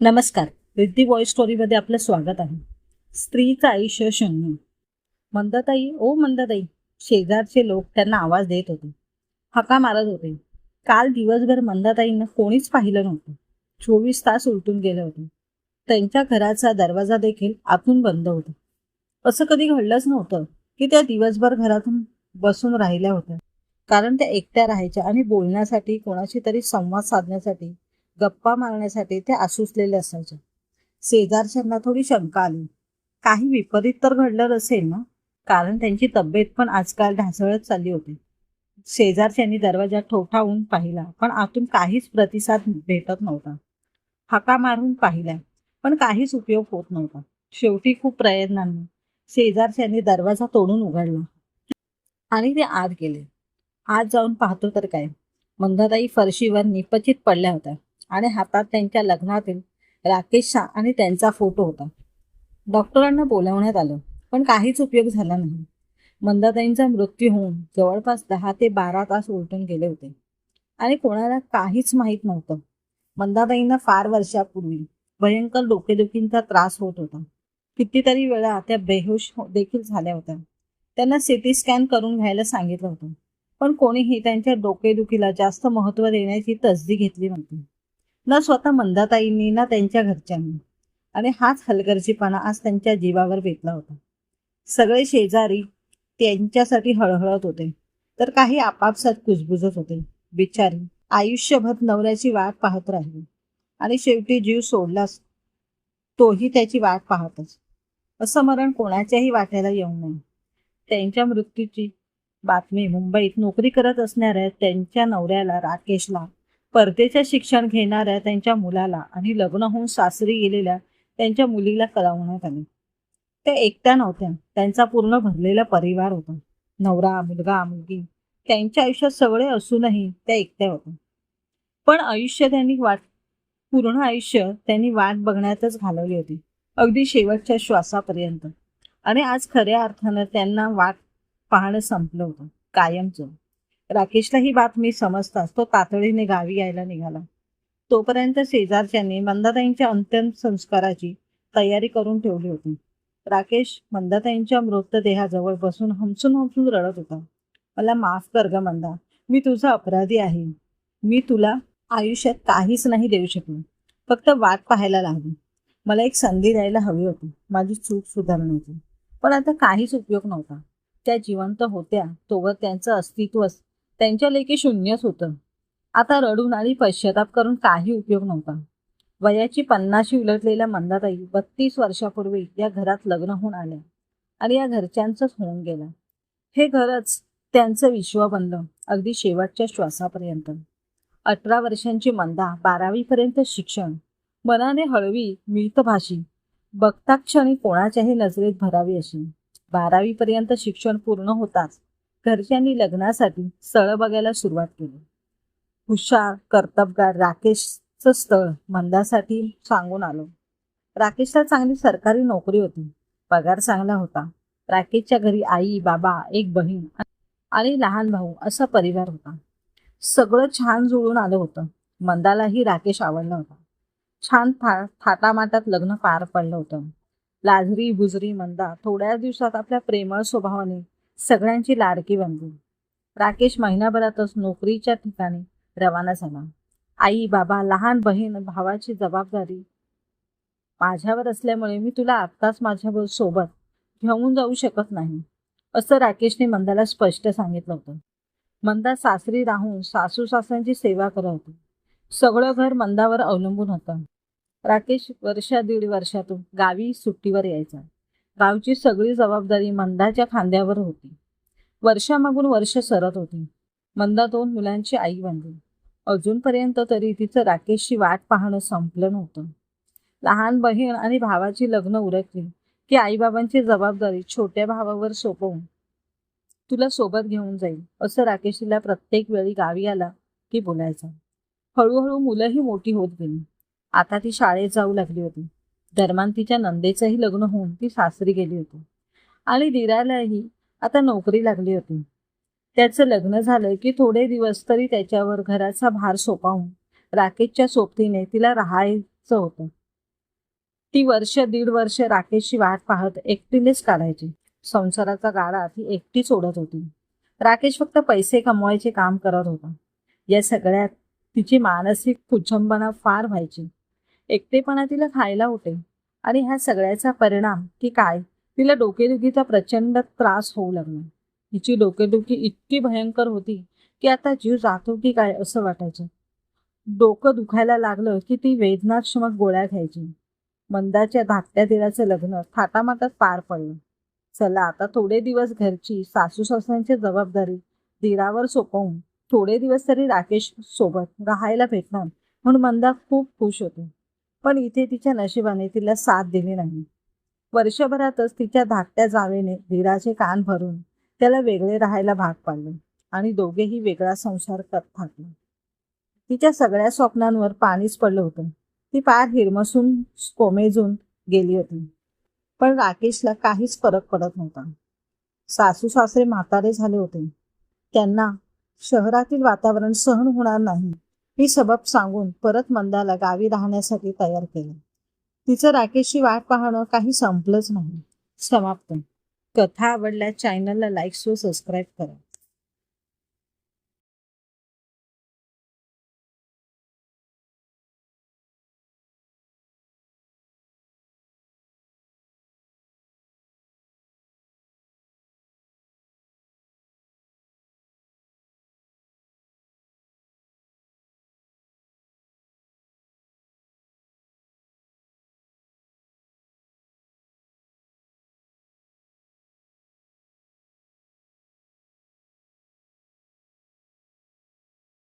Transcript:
नमस्कार. रिद्धी व्हॉइस स्टोरीमध्ये आपलं स्वागत आहे. स्त्रीचं आयुष्य शून्य. मंदाताई ओ मंदाताई शेजारचे लोक त्यांना आवाज देत होते. हका मारत होते. काल दिवसभर मंदाताईंना कोणीच पाहिलं नव्हतं. चोवीस तास उलटून गेले होते. त्यांच्या घराचा दरवाजा देखील आतून बंद होता. असं कधी घडलंच नव्हतं की त्या दिवसभर घरातून बसून राहिल्या होत्या. कारण त्या एकट्या राहायच्या आणि बोलण्यासाठी कोणाशी तरी संवाद साधण्यासाठी गप्पा मारण्यासाठी ते आसुसलेले असायचे. शेजारच्यांना थोडी शंका आली. काही विपरीत तर घडलं असेल ना? कारण त्यांची तब्येत पण आजकाल ढासळत चालली होती. शेजारच्यांनी दरवाजा ठोठावून पाहिला पण आतून काहीच प्रतिसाद भेटत नव्हता. हाका मारून पाहिला पण काहीच उपयोग होत नव्हता. शेवटी खूप प्रयत्नांनी शेजारच्यांनी दरवाजा तोडून उघडला. आणि ते आत गेले. आत जाऊन पाहतो तर काय? मंदाताई फरशीवर निपचित पडल्या होत्या. आणि हातात त्यांच्या लग्नातील राकेश शाह आणि त्यांचा फोटो होता. डॉक्टरांना बोलावण्यात आलं पण काहीच उपयोग झाला नाही. मंदाताईंचा मृत्यू होऊन जवळपास दहा ते बारा तास उलटून गेले होते. आणि कोणाला काहीच माहीत नव्हतं. मंदाताईंना फार वर्षापूर्वी भयंकर डोकेदुखींचा त्रास होत होता. कितीतरी वेळा त्या बेहोश हो-, देखील झाल्या होत्या. त्यांना सिटी स्कॅन करून घ्यायला सांगितलं होतं. पण कोणीही त्यांच्या डोकेदुखीला जास्त महत्त्व देण्याची तसदी घेतली नव्हती. ना स्वतः मंदाताईंनी ना त्यांच्या घरच्यांनी. आणि हाच हलगर्जीपणा आज त्यांच्या जीवावर बेतला होता. सगळे शेजारी त्यांच्यासाठी हळहळत होते. तर काही आपापसात कुजबुजत होते. बिचारी आयुष्यभर नवऱ्याची वाट पाहत राहिली. आणि शेवटी जीव सोडलाच. तोही त्याची वाट पाहतच. असं मरण कोणाच्याही वाट्याला येऊ नये. त्यांच्या मृत्यूची बातमी मुंबईत नोकरी करत असणाऱ्या त्यांच्या नवऱ्याला राकेशला परदेशात शिक्षण घेणाऱ्या त्यांच्या मुलाला आणि लग्न होऊन सासरी गेलेल्या त्यांच्या मुलीला कळवण्यात आले. त्या एकट्या नव्हत्या. त्यांचा पूर्ण भरलेला परिवार होता. नवरा मुलगा मुलगी. त्यांच्या आयुष्यात सगळे असूनही त्या एकट्या होत्या. पण आयुष्य त्यांनी वाट पूर्ण आयुष्य त्यांनी वाट बघण्यातच घालवली होती. अगदी शेवटच्या श्वासापर्यंत. आणि आज खऱ्या अर्थानं त्यांना वाट पाहणं संपलं होतं. कायमचं. राकेशला ही बातमी समजताच. तो तातडीने गावी यायला निघाला. तोपर्यंत शेजारच्यांनी मंदाताईंच्या अंत्यम संस्काराची तयारी करून ठेवली होती. राकेश मंदाताईंच्या मृतदेहाजवळ बसून हमसून हमसून रडत होता. मला माफ कर ग मंदा. मी तुझा अपराधी आहे. मी तुला आयुष्यात काहीच नाही देऊ शकलो. फक्त वाट पाहायला लागली. मला एक संधी द्यायला हवी होती. माझी चूक सुधारण्याची. पण आता काहीच उपयोग नव्हता. त्या जिवंत होत्या तोवर त्यांचं अस्तित्वच त्यांच्या लेखी शून्यच होतं. आता रडून आणि पश्चाताप करून काही उपयोग नव्हता. वयाची पन्नाशी उलटलेल्या मंदाताई बत्तीस वर्षापूर्वी या घरात लग्न होऊन आल्या आणि या घरच्यांचंच होऊन गेलं. हे घरच त्यांचं विश्व बनलं अगदी शेवटच्या श्वासापर्यंत. अठरा वर्षांची मंदा बारावीपर्यंत शिक्षण मनाने हळवी मिळतभाषी बघता क्षणी कोणाच्याही नजरेत भरावी अशी. बारावीपर्यंत शिक्षण पूर्ण होताच घरच्यांनी लग्नासाठी स्थळ बघायला सुरुवात केली. हुशार कर्तबगार राकेशचं स्थळ मंदासाठी सांगून आलो. राकेशला चांगली सरकारी नोकरी होती. पगार चांगला होता. राकेशच्या घरी आई बाबा एक बहीण आणि लहान भाऊ असा परिवार होता. सगळं छान जुळून आलं होतं. मंदालाही राकेश आवडला होता. छान था थाटामाटात लग्न पार पडलं होतं. लाजरी बुजरी मंदा थोड्या दिवसात आपल्या प्रेमळ स्वभावाने सगळ्यांची लाडकी बनली राकेश महिनाभरातच नोकरीच्या ठिकाणी रवाना झाला. आई बाबा लहान बहीण भावाची जबाबदारी माझ्यावर असल्यामुळे मी तुला आत्ताच माझ्या सोबत घेऊन जाऊ शकत नाही असं राकेशने मंदाला स्पष्ट सांगितलं होतं. मंदा सासरी राहून सासू सासऱ्यांची सेवा करत होती. सगळं घर मंदावर अवलंबून होतं. राकेश वर्षा दीड वर्षातून गावी सुट्टीवर यायचा. गावची सगळी जबाबदारी मंदाच्या खांद्यावर होती. वर्षामागून वर्ष सरत होती. मंदा दोन मुलांची आई बनली. अजूनपर्यंत तरी तिचं राकेशची वाट पाहणं संपलं नव्हतं. लहान बहीण आणि भावाची लग्न उरकली की आईबाबांची जबाबदारी छोट्या भावावर सोपवून तुला सोबत घेऊन जाईल असं राकेशीला प्रत्येक वेळी गावी आला की बोलायचा. हळूहळू मुलंही मोठी होत गेली. आता ती शाळेत जाऊ लागली होती. दरम्यान तिच्या नंदेचंही लग्न होऊन ती सासरी गेली होती. आणि दिरालाही आता नोकरी लागली होती. त्याचं लग्न झालं की थोडे दिवस तरी त्याच्यावर घराचा भार सोपावून राकेशच्या सोबतीने तिला राहायचं होतं. ती वर्ष दीड वर्ष राकेशची वाट पाहत एकटीनेच काढायची. संसाराचा गाडा ती एकटीच सोडत होती. राकेश फक्त पैसे कमवायचे काम करत होता. या सगळ्यात तिची मानसिक कुचंबना फार व्हायची. एकटेपणा तिला खायला होते आणि ह्या सगळ्याचा परिणाम की काय? तिला डोकेदुखीचा प्रचंड त्रास होऊ लागला. तिची डोकेदुखी इतकी भयंकर होती की आता जीव जातो की काय असं वाटायचं. डोकं दुखायला लागलं की ती वेदनाक्षमक गोळ्या घ्यायची. मंदाच्या धाकट्या दिराचं लग्न थाटामाटात पार पडलं. चला आता थोडे दिवस घरची सासू सासऱ्यांची जबाबदारी दिरावर सोपवून थोडे दिवस तरी राकेश सोबत राहायला भेटणार म्हणून मंदा खूप खुश होती. पण इथे तिच्या नशिबाने तिला साथ दिली नाही. वर्षभरातच तिच्या धाकट्या जावेने धीराचे कान भरून त्याला वेगळे राहायला भाग पाडले आणि दोघेही वेगळा संसार करत थाकले तिच्या सगळ्या स्वप्नांवर पाणीच पडलं होतं. ती पार हिरमसून कोमेजून गेली होती. पण राकेशला काहीच फरक पडत नव्हता. सासू सासरे म्हातारे झाले होते. त्यांना शहरातील वातावरण सहन होणार नाही. ही सबब सांगून परत मंदाला गावी राहण्यासाठी तयार केलं. तिचं राकेशची वाट पाहणं काही संपलंच नाही. समाप्त. कथा आवडल्यास चॅनलला लाईक व सबस्क्राईब करा.